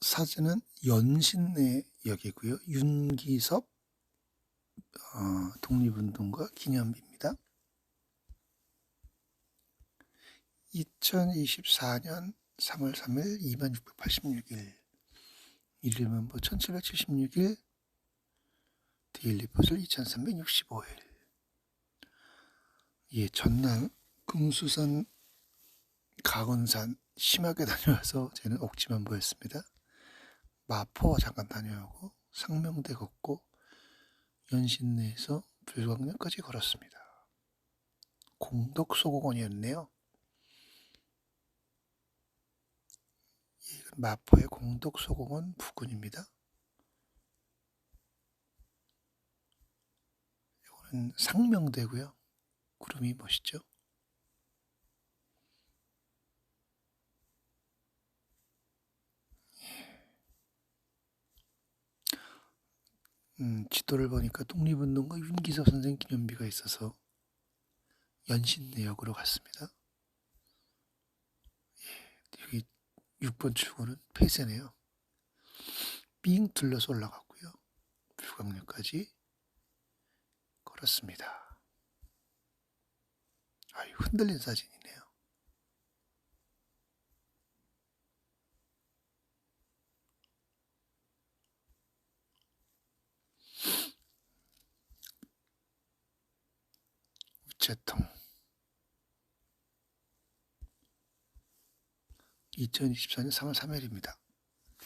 사진은 연신내 역이고요. 윤기섭 어, 독립운동가 기념비입니다. 2024년 3월 3일 2686일 일일면보 1776일 데일리 포슬 2365일 예, 전날 금수산 가건산 심하게 다녀와서 저는 옥지만 보였습니다. 마포 잠깐 다녀오고 상명대 걷고 연신내에서 불광역까지 걸었습니다. 공덕소공원이었네요. 마포의 공덕소공원 부근입니다. 이거는 상명대고요. 구름이 멋있죠? 음, 지도를 보니까 독립운동가 윤기섭 선생 기념비가 있어서 연신내역으로 갔습니다. 예, 여기 6번 출구는 폐쇄네요. 삥 둘러서 올라갔고요. 불광역까지 걸었습니다. 아유, 흔들린 사진이네요. 우체통 2024년 3월 3일입니다.